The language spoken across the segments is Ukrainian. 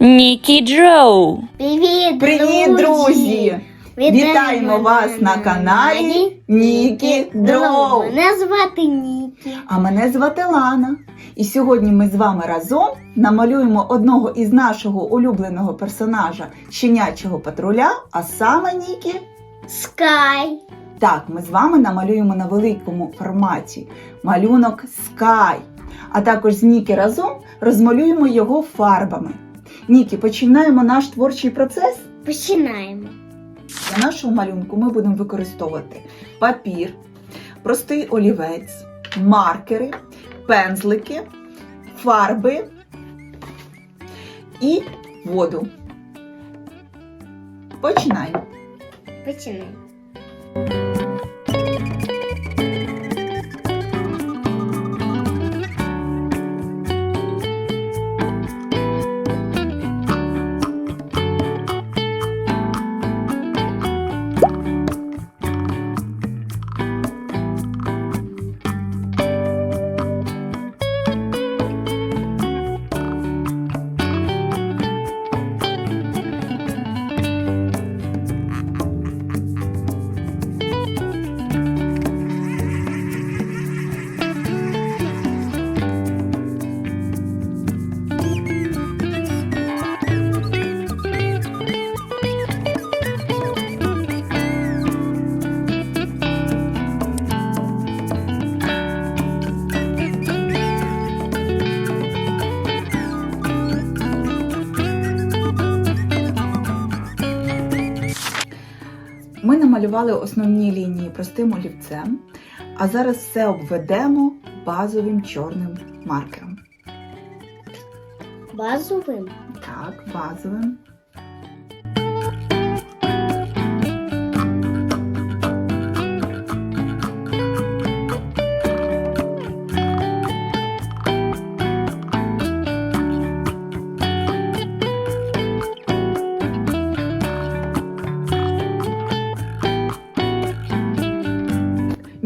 Нікі Джоу. Привіт, Привіт, друзі! Вітаємо вас на каналі Нікі Дроу. Мене звати Нікі. А мене звати Лана. І сьогодні ми з вами разом намалюємо одного із нашого улюбленого персонажа щенячого патруля, а саме Нікі. Скай. Так, ми з вами намалюємо на великому форматі малюнок Sky. А також з Нікі разом розмалюємо його фарбами. Нікі, починаємо наш творчий процес. Починаємо. Для нашого малюнку ми будемо використовувати папір, простий олівець, маркери, пензлики, фарби і воду. Починаємо. Починаємо. Ми намалювали основні лінії простим олівцем, а зараз все обведемо базовим чорним маркером. Базовим. Так, базовим.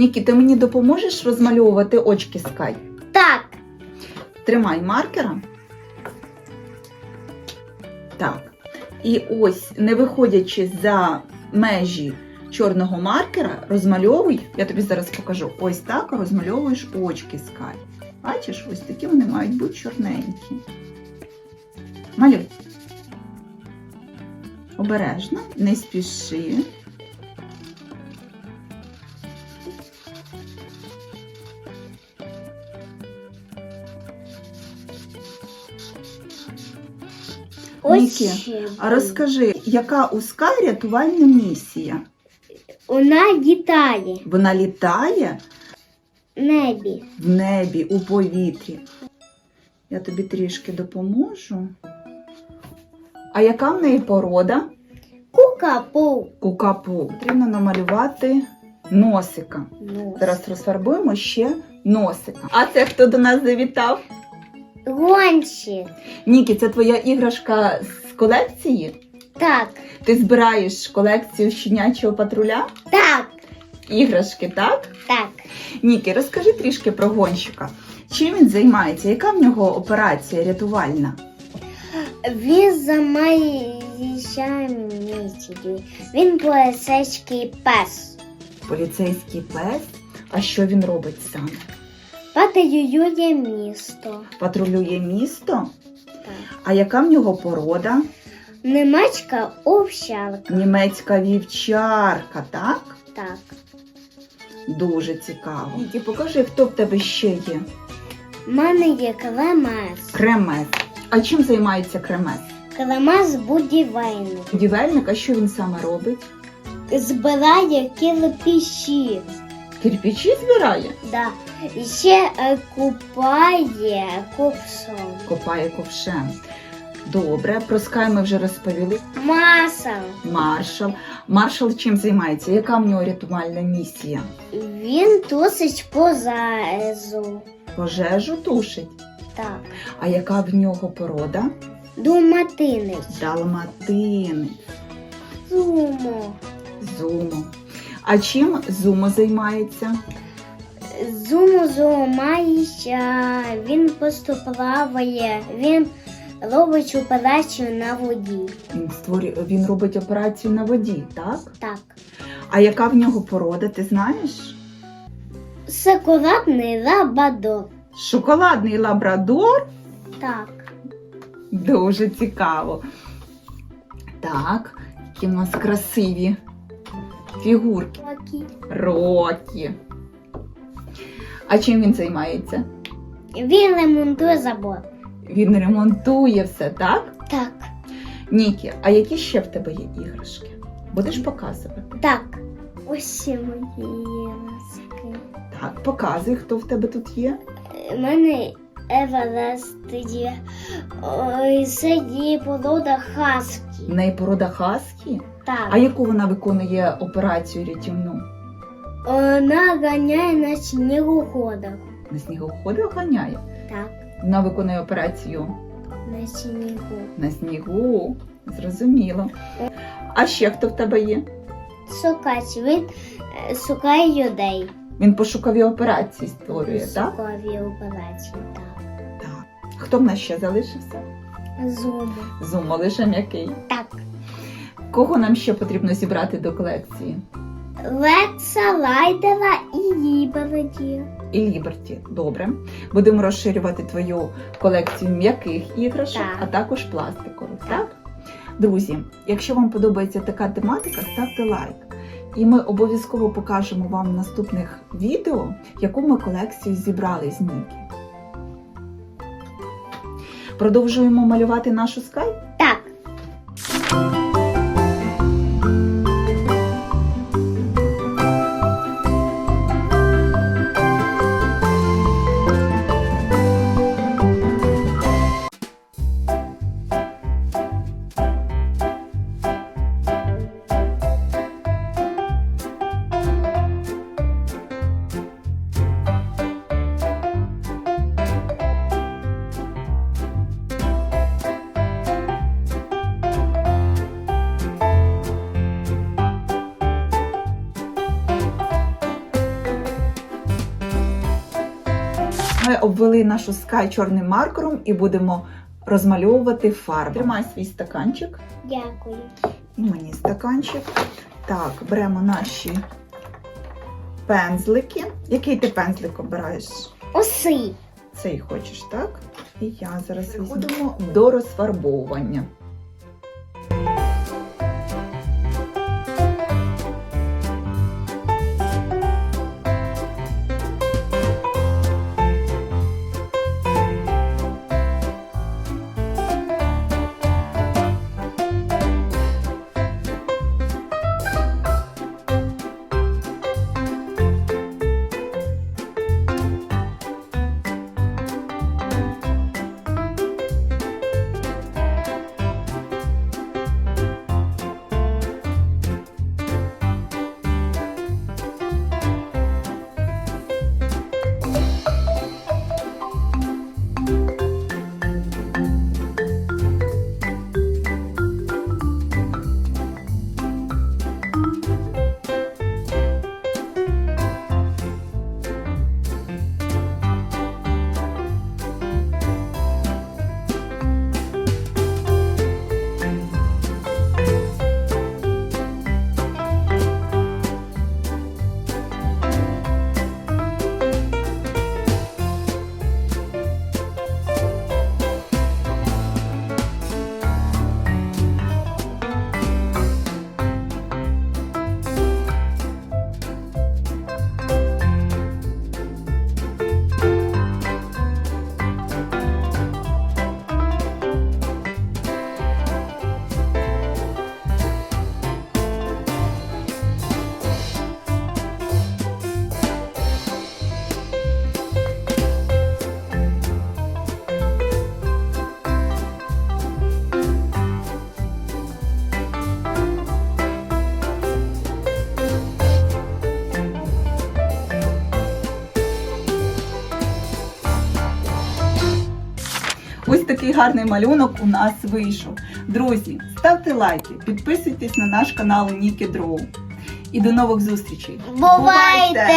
Нікі, ти мені допоможеш розмальовувати очки Скай? Так. Тримай маркера. Так. І ось, не виходячи за межі чорного маркера, розмальовуй, я тобі зараз покажу, ось так розмальовуєш очки скай. Бачиш, ось такі вони мають бути чорненькі. Малюй. Обережно, не спіши. Ось А розкажи, яка у Скай рятувальна місія? Вона літає Вона літає в небі. в небі, у повітрі. Я тобі трішки допоможу. А яка в неї порода? Кукапу. Кукапу. Потрібно намалювати носика. Ну. Зараз розфарбуємо ще носика. А це хто до нас завітав? Гонщик. Нікі, це твоя іграшка з колекції? Так. Ти збираєш колекцію щенячого патруля? Так. Іграшки, так? Так. Нікі, розкажи трішки про гонщика. Чим він займається? Яка в нього операція рятувальна? Він займається місією. Він поліцейський пес. Поліцейський пес. А що він робить сам? Патрулює місто. Патрулює місто. Так. А яка в нього порода? Немецька овчарка. Німецька вівчарка, так? Так. Дуже цікаво. Нікі, покажи, хто в тебе ще є. У мене є кремес. Кремес. А чим займається кремес? Кремес будівельник. Будівельник, а що він саме робить? Збирає кирпичі. Кирпичі збирає? Да. Ще е, купає купсом. Копає ковшем. Добре, про Скай ми вже розповіли. Масел. Маршал. Маршал чим займається? Яка в нього рятувальна місія? Він тусить позазу. Пожежу тушить. Так. А яка в нього порода? Думатинець. Далматини. Зумо. Зумо. А чим зумо займається? Зуму зумається, він просто плаває, він робить операцію на воді. Він створює, він робить операцію на воді, так? Так. А яка в нього порода, ти знаєш? Секуратний лабадор. Шоколадний лабрадор. Так. Дуже цікаво. Так, які в нас красиві фігурки. Окей. Рокі. А чим він займається? Він ремонтує забор. Він ремонтує все, так? Так. Нікі, а які ще в тебе є іграшки? Будеш показувати? Так. Ось мої носки. Так, показуй, хто в тебе тут є. У мене Еверест є. Це є порода В хаскі. неї порода хаскі. Так. А яку вона виконує операцію рятівну? Вона ганяє на снігоходах. На снігоходах ганяє. Так, Вона виконує операцію на снігу. на снігу. Зрозуміло. А ще хто в тебе є? Сукач, він е, шукає людей. Він пошукові операції створює, так? Сукові операції, так. Так. Хто в нас ще залишився? Зуми. Зумо лише м'який. Так. Кого нам ще потрібно зібрати до колекції? Лекса, Лайдера і Ліберді. І Ліберті. Добре. Будемо розширювати твою колекцію м'яких іграшок, Так. а також пластикових. Так? Друзі, якщо вам подобається така тематика, ставте лайк. І ми обов'язково покажемо вам в наступних відео, яку ми колекцію зібрали з Ніки. Продовжуємо малювати нашу скай? Обвели нашу скай чорним маркером і будемо розмальовувати фарбу. Тримай свій стаканчик. Дякую. І мені стаканчик. Так, беремо наші пензлики. Який ти пензлик обираєш? Оси. Цей хочеш, так? І я зараз візьму до розфарбовування. Ось такий гарний малюнок у нас вийшов. Друзі, ставте лайки, підписуйтесь на наш канал Нікі Дроу. І до нових зустрічей. Бувайте!